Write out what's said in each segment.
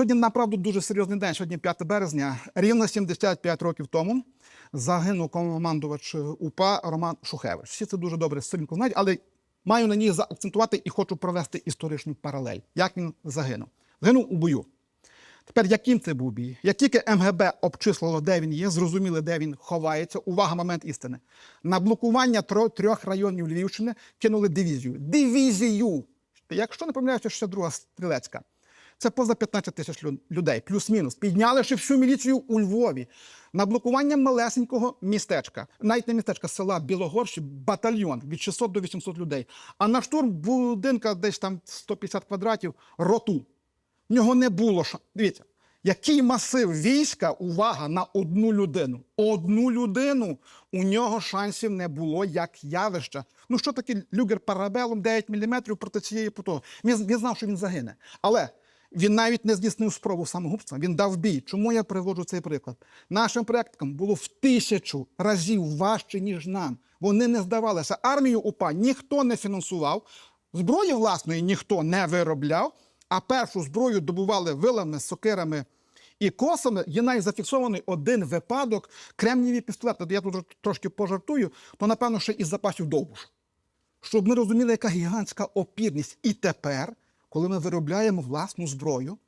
Сьогодні направду дуже серйозний день. Сьогодні 5 березня. Рівно 75 років тому загинув командувач УПА Роман Шухевич. Всі це дуже добре сильно знають, але маю на ній заакцентувати і хочу провести історичну паралель. Як він загинув? Загинув у бою. Тепер яким це був бій? Як тільки МГБ обчислило, де він є, зрозуміли, де він ховається. Увага, момент істини. На блокування трьох районів Львівщини кинули дивізію. Дивізію! Якщо не помиляюся, ще друга стрілецька. Це поза 15 тисяч людей, плюс-мінус. Підняли ще всю міліцію у Львові. На блокування малесенького містечка, навіть не містечка, села Білогорщі, батальйон від 600 до 800 людей. А на штурм будинка десь там 150 квадратів, роту. В нього не було ша. Дивіться, який масив війська, увага, на одну людину. Одну людину у нього шансів не було як явища. Ну що таке люгер парабелом 9 мм проти цієї потоги? Він, він знав, що він загине. Але він навіть не здійснив спробу самогубства. Він дав бій. Чому я приводжу цей приклад? Нашим проектам було в тисячу разів важче, ніж нам. Вони не здавалися. Армію УПА ніхто не фінансував, зброї власної ніхто не виробляв. А першу зброю добували вилами, сокирами і косами. Є навіть зафіксований один випадок кремнієві пістолети. Я тут трошки пожартую, то напевно ще із запасів довбуш. Щоб ми розуміли, яка гігантська опірність. І тепер, коли ми виробляємо власну зброю,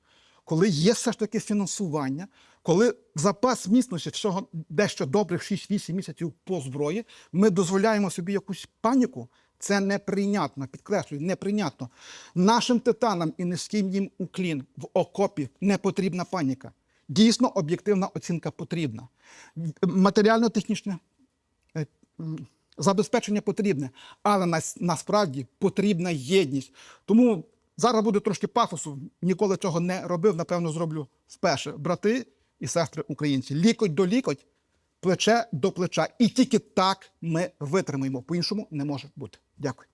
коли є все ж таки фінансування, коли запас міцності всього дещо добрих 6-8 місяців по зброї, ми дозволяємо собі якусь паніку. Це неприйнятно, підкреслюю, неприйнятно. Нашим титанам і низьким їм уклін в окопі не потрібна паніка. Дійсно, об'єктивна оцінка потрібна. Матеріально-технічне е, забезпечення потрібне, але нас, насправді потрібна єдність. Тому зараз буде трошки пафосу. Ніколи цього не робив. Напевно, зроблю вперше. Брати і сестри українці. Лікоть до лікоть, плече до плеча. І тільки так ми витримаємо. По-іншому не може бути. Дякую.